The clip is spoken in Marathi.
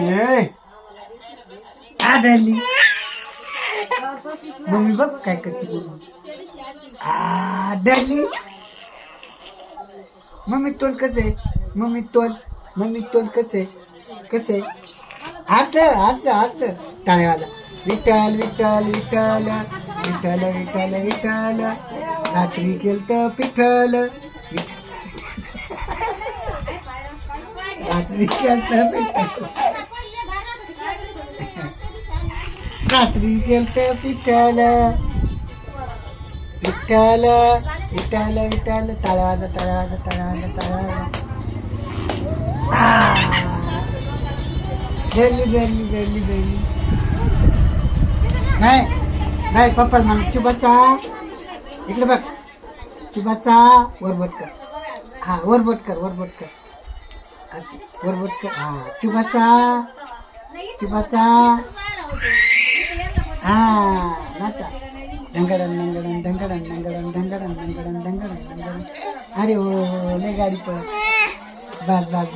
ए. आदरली मम्मी बघ काय करते आदली. मम्मी तोल कसं आहे? मम्मी तोल मम्मी तोल कसं आहे? कसं आहे? असं असं असं टाळ्याला विठ्ठल विठ्ठल विठ्ठल विठ्ठल विठ्ठल विठ्ठल. रात्री गेलत पिठल. विठ्ठल रात्री गेलत पिठल. रात्री गेलत्या पिठल विठ्ठल विठ्ठल विठ्ठल तळाला तळाला तळाला तळाला बेली बेरली बेली बेली नाही नाही पप्पा म्हणून चुबाचा इकडे बघ चुबाचा वरबट कर हा वरबट कर वरबट कर असं वरबट कर हा चुबाचा चुबाचा నచ్చ డంగడం డంగడం డంగడం డంగడం డంగడం డంగడం డంగడం డంగడం అరే ఓ లేగాడిపో బాద్ బాద్